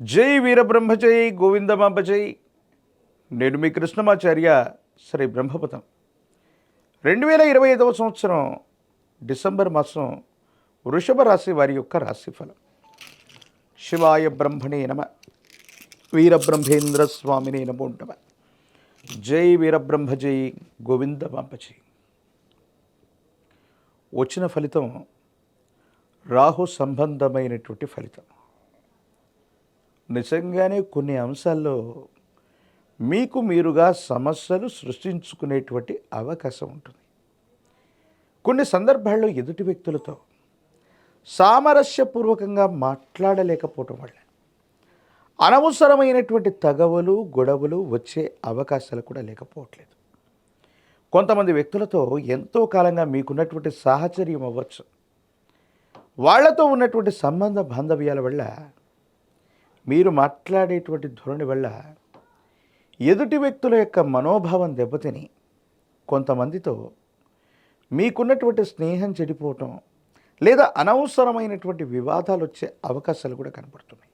జై వీరబ్రహ్మజై జై నేను మీ కృష్ణమాచార్య శ్రీ బ్రహ్మపదం. రెండు వేల ఇరవై ఐదవ సంవత్సరం డిసెంబర్ మాసం వృషభ రాశి వారి యొక్క రాశిఫలం. శివాయ బ్రహ్మణే నమ వీరబ్రహ్మేంద్ర స్వామినే నమో నమ. జై వీరబ్రహ్మజై జై వచ్చిన ఫలితం రాహు సంబంధమైనటువంటి ఫలితం. నిజంగానే కొన్ని అంశాల్లో మీకు మీరుగా సమస్యలు సృష్టించుకునేటువంటి అవకాశం ఉంటుంది. కొన్ని సందర్భాల్లో ఎదుటి వ్యక్తులతో సామరస్యపూర్వకంగా మాట్లాడలేకపోవటం వల్ల అనవసరమైనటువంటి తగవలు గొడవలు వచ్చే అవకాశాలు కూడా లేకపోవట్లేదు. కొంతమంది వ్యక్తులతో ఎంతో కాలంగా మీకున్నటువంటి సాహచర్యం అవ్వచ్చు. వాళ్ళతో ఉన్నటువంటి సంబంధ బాంధవ్యాల వల్ల మీరు మాట్లాడేటువంటి ధోరణి వల్ల ఎదుటి వ్యక్తుల యొక్క మనోభావం దెబ్బతిని కొంతమందితో మీకున్నటువంటి స్నేహం చెడిపోవటం లేదా అనవసరమైనటువంటి వివాదాలు వచ్చే అవకాశాలు కూడా కనపడుతున్నాయి.